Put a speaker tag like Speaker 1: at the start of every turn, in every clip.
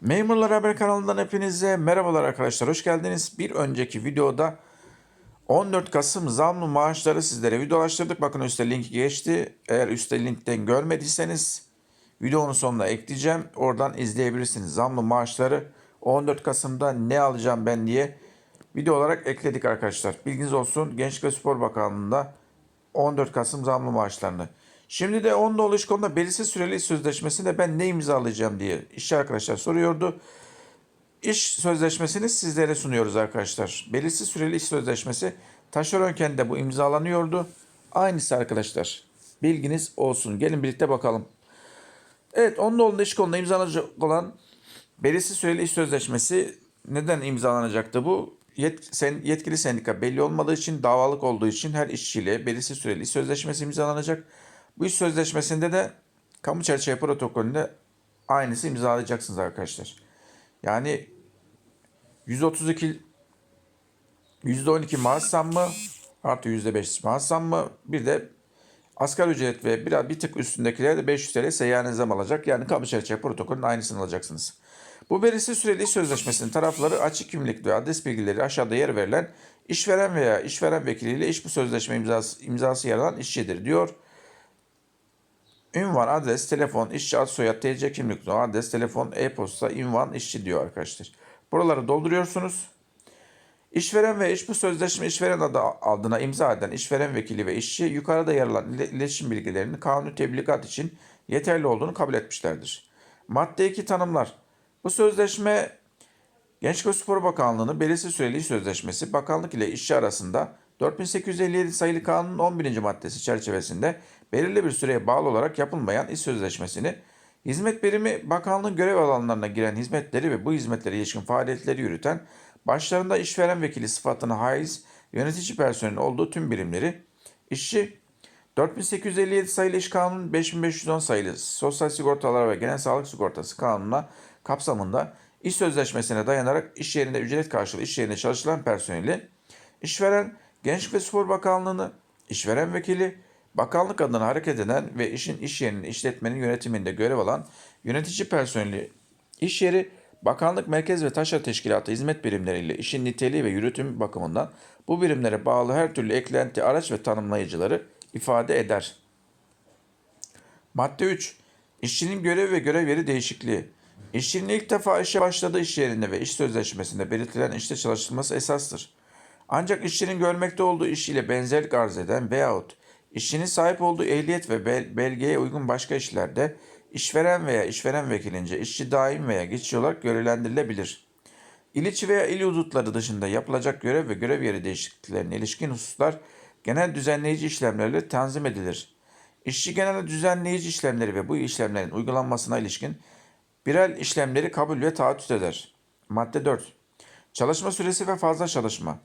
Speaker 1: Memurlar Haber kanalından hepinize merhabalar arkadaşlar. Hoş geldiniz. Bir önceki videoda 14 Kasım zamlı maaşları sizlere videolaştırdık. Bakın üstte link geçti. Eğer üstte linkten görmediyseniz videonun sonuna ekleyeceğim. Oradan izleyebilirsiniz. Zamlı maaşları 14 Kasım'da ne alacağım ben diye video olarak ekledik arkadaşlar. Bilginiz olsun. Gençlik ve Spor Bakanlığı'nda 14 Kasım zamlı maaşlarını. Şimdi de 10 dolu iş konuda belirsiz süreli iş sözleşmesinde ben ne imzalayacağım diye işçi arkadaşlar soruyordu. İş sözleşmesini sizlere sunuyoruz arkadaşlar. Belirsiz süreli iş sözleşmesi taşeronken de bu imzalanıyordu. Aynısı arkadaşlar. Bilginiz olsun. Gelin birlikte bakalım. Evet 10 dolu iş konuda imzalanacak olan belirsiz süreli iş sözleşmesi neden imzalanacaktı bu? Yet, sen, yetkili sendika belli olmadığı için davalık olduğu için her işçiyle belirsiz süreli iş sözleşmesi imzalanacak. Bu iş sözleşmesinde de kamu çerçeve protokolünde aynısı imzalayacaksınız arkadaşlar. Yani 132 %12 maaş zammı artı %5 maaş zammı bir de asgari ücret ve biraz bir tık üstündekiler de 500 TL seyyanen zam alacak. Yani kamu çerçeve protokolünün aynısını alacaksınız. Bu belirsiz süreli sözleşmesinin tarafları açık kimlik ve adres bilgileri aşağıda yer verilen işveren veya işveren vekiliyle iş bu sözleşme imzası, imzası yer alan işçidir diyor. Ünvan, adres, telefon, işçi ad soyad, TC kimlik adres, telefon, e-posta, ünvan, işçi diyor arkadaşlar. Buraları dolduruyorsunuz. İşveren ve iş bu sözleşme işveren adı adına imza eden işveren vekili ve işçi yukarıda yer alan ile- iletişim bilgilerinin kanuni tebligat için yeterli olduğunu kabul etmişlerdir. Madde 2 tanımlar. Bu sözleşme Gençlik ve Spor Bakanlığı'nın belirsiz süreli sözleşmesi bakanlık ile işçi arasında 4857 sayılı kanunun 11. maddesi çerçevesinde belirli bir süreye bağlı olarak yapılmayan iş sözleşmesini hizmet birimi bakanlığın görev alanlarına giren hizmetleri ve bu hizmetlere ilişkin faaliyetleri yürüten başlarında işveren vekili sıfatına haiz yönetici personelin olduğu tüm birimleri işçi 4857 sayılı iş kanunun 5510 sayılı sosyal sigortalar ve genel sağlık sigortası kanununa kapsamında iş sözleşmesine dayanarak iş yerinde ücret karşılığı iş yerinde çalışılan personeli işveren Gençlik ve Spor Bakanlığı'nı işveren vekili bakanlık adına hareket eden ve işin iş yerinin işletmenin yönetiminde görev alan yönetici personeli iş yeri bakanlık merkez ve taşra teşkilatı hizmet birimleriyle işin niteliği ve yürütüm bakımından bu birimlere bağlı her türlü eklenti araç ve tanımlayıcıları ifade eder. Madde 3. İşçinin görev ve görev yeri değişikliği. İşçinin ilk defa işe başladığı iş yerinde ve iş sözleşmesinde belirtilen işte çalışılması esastır. Ancak işçinin görmekte olduğu iş ile benzerlik arz eden veyahut işçinin sahip olduğu ehliyet ve bel- belgeye uygun başka işlerde işveren veya işveren vekilince işçi daim veya geçici olarak görevlendirilebilir. İl veya il hudutları dışında yapılacak görev ve görev yeri değişikliklerine ilişkin hususlar genel düzenleyici işlemlerle tanzim edilir. İşçi genel düzenleyici işlemleri ve bu işlemlerin uygulanmasına ilişkin birel işlemleri kabul ve taahhüt eder. Madde 4. Çalışma süresi ve fazla çalışma.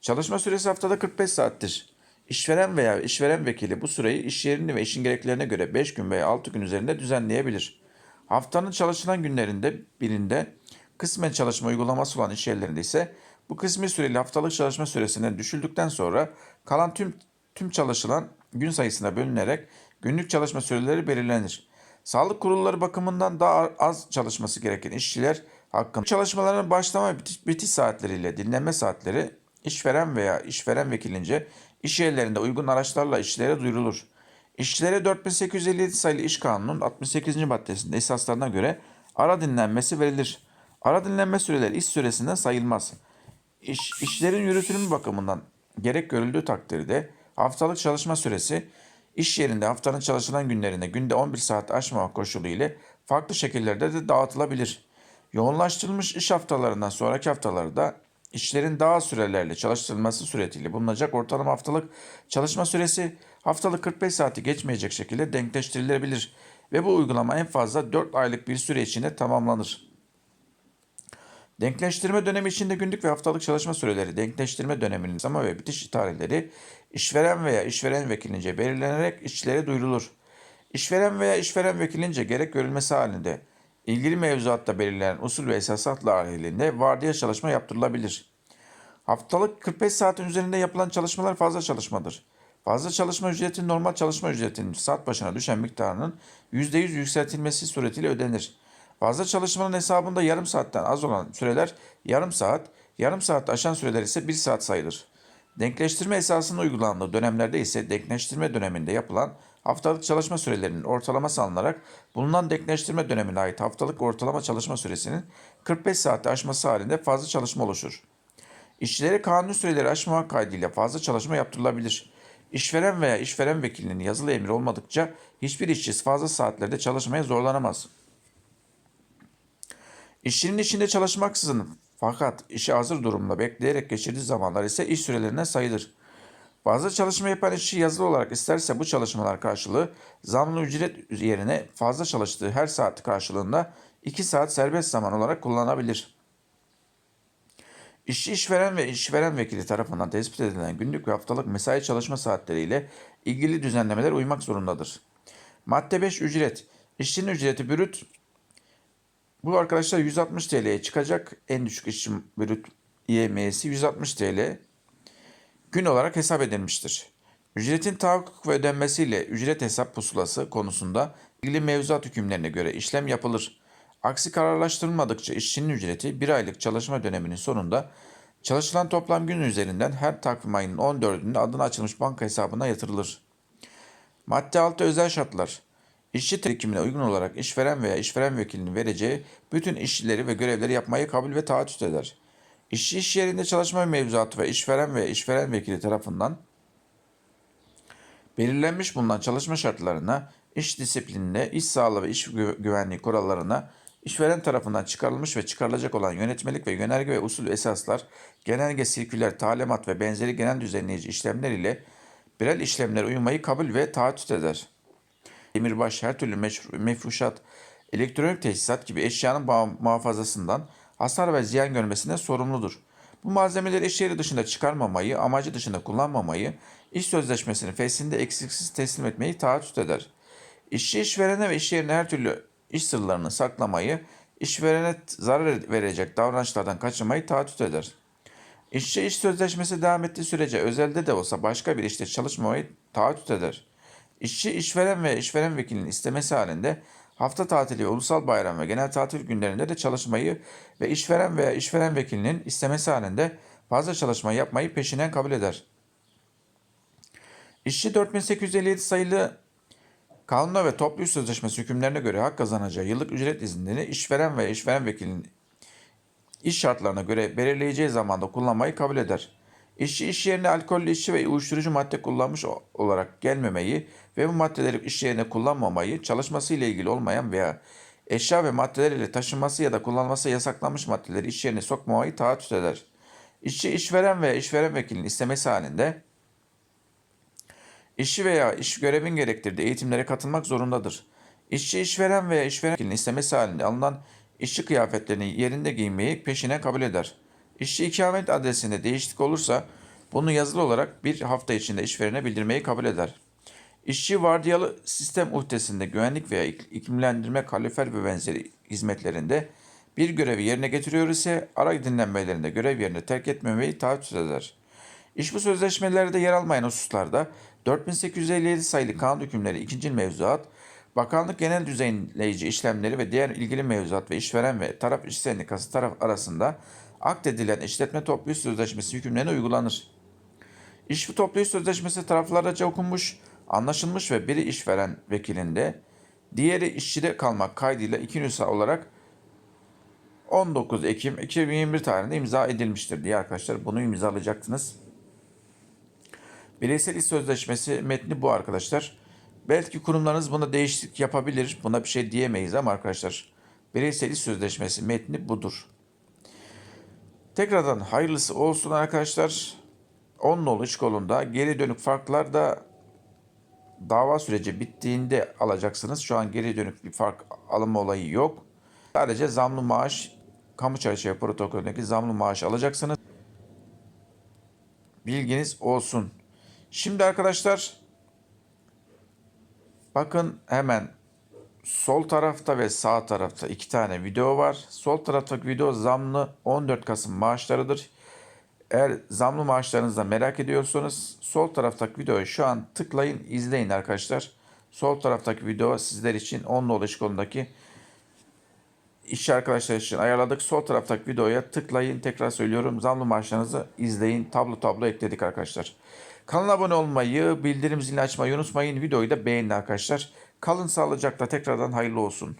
Speaker 1: Çalışma süresi haftada 45 saattir. İşveren veya işveren vekili bu süreyi iş yerini ve işin gereklerine göre 5 gün veya 6 gün üzerinde düzenleyebilir. Haftanın çalışılan günlerinde birinde kısmen çalışma uygulaması olan iş yerlerinde ise bu kısmi süreli haftalık çalışma süresinden düşüldükten sonra kalan tüm tüm çalışılan gün sayısına bölünerek günlük çalışma süreleri belirlenir. Sağlık kurulları bakımından daha az çalışması gereken işçiler hakkında çalışmaların başlama bitiş, bitiş saatleriyle dinlenme saatleri işveren veya işveren vekilince iş yerlerinde uygun araçlarla işçilere duyurulur. İşçilere 4857 sayılı iş kanunun 68. maddesinde esaslarına göre ara dinlenmesi verilir. Ara dinlenme süreleri iş süresinden sayılmaz. İş, işlerin yürütülümü bakımından gerek görüldüğü takdirde haftalık çalışma süresi iş yerinde haftanın çalışılan günlerinde günde 11 saat aşmamak koşulu ile farklı şekillerde de dağıtılabilir. Yoğunlaştırılmış iş haftalarından sonraki haftalarda işlerin daha sürelerle çalıştırılması suretiyle bulunacak ortalama haftalık çalışma süresi haftalık 45 saati geçmeyecek şekilde denkleştirilebilir ve bu uygulama en fazla 4 aylık bir süre içinde tamamlanır. Denkleştirme dönemi içinde günlük ve haftalık çalışma süreleri, denkleştirme döneminin zaman ve bitiş tarihleri işveren veya işveren vekilince belirlenerek işçilere duyurulur. İşveren veya işveren vekilince gerek görülmesi halinde ilgili mevzuatta belirlenen usul ve esasatla halinde vardiya çalışma yaptırılabilir. Haftalık 45 saatin üzerinde yapılan çalışmalar fazla çalışmadır. Fazla çalışma ücreti normal çalışma ücretinin saat başına düşen miktarının %100 yükseltilmesi suretiyle ödenir. Fazla çalışmanın hesabında yarım saatten az olan süreler yarım saat, yarım saat aşan süreler ise bir saat sayılır. Denkleştirme esasının uygulandığı dönemlerde ise denkleştirme döneminde yapılan haftalık çalışma sürelerinin ortalaması alınarak bulunan denkleştirme dönemine ait haftalık ortalama çalışma süresinin 45 saati aşması halinde fazla çalışma oluşur. İşçilere kanuni süreleri aşmamak kaydıyla fazla çalışma yaptırılabilir. İşveren veya işveren vekilinin yazılı emri olmadıkça hiçbir işçi fazla saatlerde çalışmaya zorlanamaz. İşçinin içinde çalışmaksızın fakat işi hazır durumda bekleyerek geçirdiği zamanlar ise iş sürelerine sayılır. Fazla çalışma yapan işçi yazılı olarak isterse bu çalışmalar karşılığı zamlı ücret yerine fazla çalıştığı her saat karşılığında 2 saat serbest zaman olarak kullanabilir. İşçi işveren ve işveren vekili tarafından tespit edilen günlük ve haftalık mesai çalışma saatleriyle ilgili düzenlemeler uymak zorundadır. Madde 5 ücret. İşçinin ücreti bürüt bu arkadaşlar 160 TL'ye çıkacak. En düşük işçi bürüt IME'si 160 TL gün olarak hesap edilmiştir. Ücretin tahakkuk ve ödenmesiyle ücret hesap pusulası konusunda ilgili mevzuat hükümlerine göre işlem yapılır. Aksi kararlaştırılmadıkça işçinin ücreti bir aylık çalışma döneminin sonunda çalışılan toplam gün üzerinden her takvim ayının 14'ünde adına açılmış banka hesabına yatırılır. Madde 6 özel şartlar. İşçi terkimine uygun olarak işveren veya işveren vekilinin vereceği bütün işçileri ve görevleri yapmayı kabul ve taahhüt eder. İşçi iş yerinde çalışma mevzuatı ve işveren veya işveren vekili tarafından belirlenmiş bulunan çalışma şartlarına, iş disiplinine, iş sağlığı ve iş gü- güvenliği kurallarına, işveren tarafından çıkarılmış ve çıkarılacak olan yönetmelik ve yönerge ve usul esaslar, genelge, sirküler, talimat ve benzeri genel düzenleyici işlemler ile birel işlemlere uymayı kabul ve taahhüt eder. Demirbaş her türlü mefruşat, elektronik teçhizat gibi eşyanın muhafazasından hasar ve ziyan görmesinden sorumludur. Bu malzemeleri iş yeri dışında çıkarmamayı, amacı dışında kullanmamayı, iş sözleşmesinin feslinde eksiksiz teslim etmeyi taahhüt eder. İşçi işverene ve iş yerine her türlü iş sırlarını saklamayı, işverene zarar verecek davranışlardan kaçınmayı taahhüt eder. İşçi iş sözleşmesi devam ettiği sürece özelde de olsa başka bir işte çalışmamayı taahhüt eder. İşçi, işveren ve işveren vekilinin istemesi halinde hafta tatili ulusal bayram ve genel tatil günlerinde de çalışmayı ve işveren veya işveren vekilinin istemesi halinde fazla çalışma yapmayı peşinen kabul eder. İşçi 4857 sayılı kanuna ve toplu iş sözleşmesi hükümlerine göre hak kazanacağı yıllık ücret iznini işveren veya işveren vekilinin iş şartlarına göre belirleyeceği zamanda kullanmayı kabul eder. İşçi iş yerine alkollü işçi ve uyuşturucu madde kullanmış olarak gelmemeyi ve bu maddeleri iş yerine kullanmamayı, çalışması ile ilgili olmayan veya eşya ve maddeler ile taşınması ya da kullanılması yasaklanmış maddeleri iş yerine sokmamayı taahhüt eder. İşçi işveren veya işveren vekilinin istemesi halinde işçi veya iş görevin gerektirdiği eğitimlere katılmak zorundadır. İşçi işveren veya işveren vekilinin istemesi halinde alınan işçi kıyafetlerini yerinde giymeyi peşine kabul eder. İşçi ikamet adresinde değişiklik olursa bunu yazılı olarak bir hafta içinde işverene bildirmeyi kabul eder. İşçi vardiyalı sistem uhdesinde güvenlik veya ik- iklimlendirme, kalorifer ve benzeri hizmetlerinde bir görevi yerine getiriyor ise ara dinlenmelerinde görev yerini terk etmemeyi taahhüt eder. İş bu sözleşmelerde yer almayan hususlarda 4857 sayılı kanun hükümleri 2. mevzuat, bakanlık genel düzenleyici işlemleri ve diğer ilgili mevzuat ve işveren ve taraf iş sendikası taraf arasında akdedilen işletme toplu iş sözleşmesi hükümlerine uygulanır. İş toplu iş sözleşmesi taraflarca okunmuş, anlaşılmış ve biri işveren vekilinde, diğeri işçide kalmak kaydıyla iki nüsa olarak 19 Ekim 2021 tarihinde imza edilmiştir diye arkadaşlar bunu imzalayacaktınız. Bireysel iş sözleşmesi metni bu arkadaşlar. Belki kurumlarınız buna değişiklik yapabilir. Buna bir şey diyemeyiz ama arkadaşlar bireysel iş sözleşmesi metni budur. Tekrardan hayırlısı olsun arkadaşlar. 10 nolu iş kolunda geri dönük farklar da dava süreci bittiğinde alacaksınız. Şu an geri dönük bir fark alınma olayı yok. Sadece zamlı maaş, kamu çerçeve protokolündeki zamlı maaş alacaksınız. Bilginiz olsun. Şimdi arkadaşlar bakın hemen sol tarafta ve sağ tarafta iki tane video var. Sol taraftaki video zamlı 14 Kasım maaşlarıdır. Eğer zamlı maaşlarınızı da merak ediyorsanız sol taraftaki videoyu şu an tıklayın izleyin arkadaşlar. Sol taraftaki video sizler için 10 nolu iş kolundaki işçi arkadaşlar için ayarladık. Sol taraftaki videoya tıklayın. Tekrar söylüyorum. Zamlı maaşlarınızı izleyin. Tablo tablo ekledik arkadaşlar. Kanala abone olmayı, bildirim zilini açmayı unutmayın. Videoyu da beğenin arkadaşlar. Kalın sağlıcakla tekrardan hayırlı olsun.